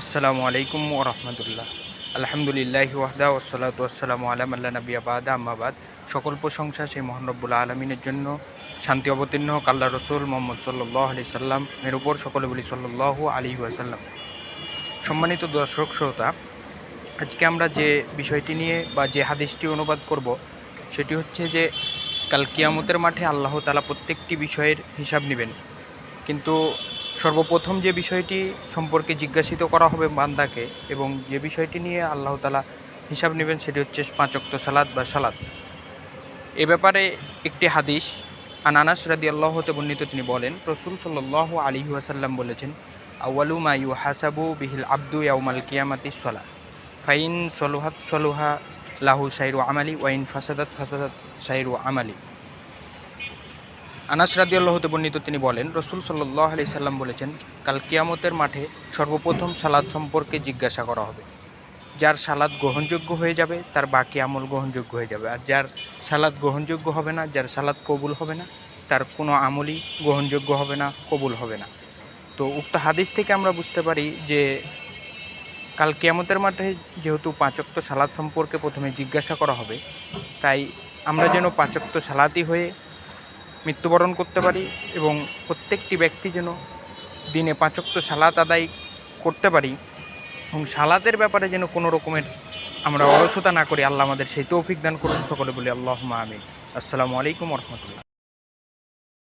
আসসালামু আলাইকুম ও রহমতুল্লাহ। আলহামদুলিল্লাহ ওয়াহদা ওসলাত আসসালামু আলাম আল্লাহ নবী আবাদা আম্মাবাদ সকল প্রশংসা সেই মহানব্বুল আলমিনের জন্য। শান্তি অবতীর্ণ হোক আল্লাহ রসুল মোহাম্মদ সাল্লাহ আলি সাল্লাম, এর উপর সকলে বলি সাল্লাহ আলী ওয়াসাল্লাম। সম্মানিত দর্শক শ্রোতা, আজকে আমরা যে বিষয়টি নিয়ে বা যে হাদিসটি অনুবাদ করব, সেটি হচ্ছে যে কাল কিয়ামতের মাঠে আল্লাহ তালা প্রত্যেকটি বিষয়ের হিসাব নেবেন। কিন্তু সর্বপ্রথম যে বিষয়টি সম্পর্কে জিজ্ঞাসিত করা হবে বান্দাকে এবং যে বিষয়টি নিয়ে আল্লাহ তালা হিসাব নেবেন সেটি হচ্ছে পাঁচক্ত সালাদ বা সালাদ এ ব্যাপারে একটি হাদিস আনানাস রাদি আল্লাহ হতে বর্ণিত, তিনি বলেন, রসুল সাল্লাহ আলী ওয়াসাল্লাম বলেছেন, আউয়ালু মা ইউ হাসাবু বিহিল আব্দু ইয়াউমাল কিয়ামাতি সলা। ফাইন সলুহাত সলুহা লাহু সাইরু আমালি, ওয়াইন ফাসাদাত ফাসাদাত সাইরু আমালি। আনাস রাদিয়াল্লাহ বর্ণিত তিনি বলেন, রসুল সাল্লাহ আলি সাল্লাম বলেছেন, কাল কিয়ামতের মাঠে সর্বপ্রথম সালাদ সম্পর্কে জিজ্ঞাসা করা হবে। যার সালাদ গ্রহণযোগ্য হয়ে যাবে, তার বাকি আমল গ্রহণযোগ্য হয়ে যাবে। আর যার সালাদ গ্রহণযোগ্য হবে না, যার সালাদ কবুল হবে না, তার কোনো আমলই গ্রহণযোগ্য হবে না, কবুল হবে না। তো উক্ত হাদিস থেকে আমরা বুঝতে পারি যে, কাল কিয়ামতের মাঠে যেহেতু পাঁচক্ত সালাদ সম্পর্কে প্রথমে জিজ্ঞাসা করা হবে, তাই আমরা যেন পাঁচক্ত সালাতি হয়ে মৃত্যুবরণ করতে পারি এবং প্রত্যেকটি ব্যক্তি যেন দিনে পাঁচক্ত সালাত আদায় করতে পারি এবং সালাতের ব্যাপারে যেন কোনো রকমের আমরা অলসতা না করি, আল্লাহ আমাদের সেই তৌফিক দান করুন। সকলে বলি আল্লাহ আমিন। আসসালামু আলাইকুম রহমতুল্লাহ।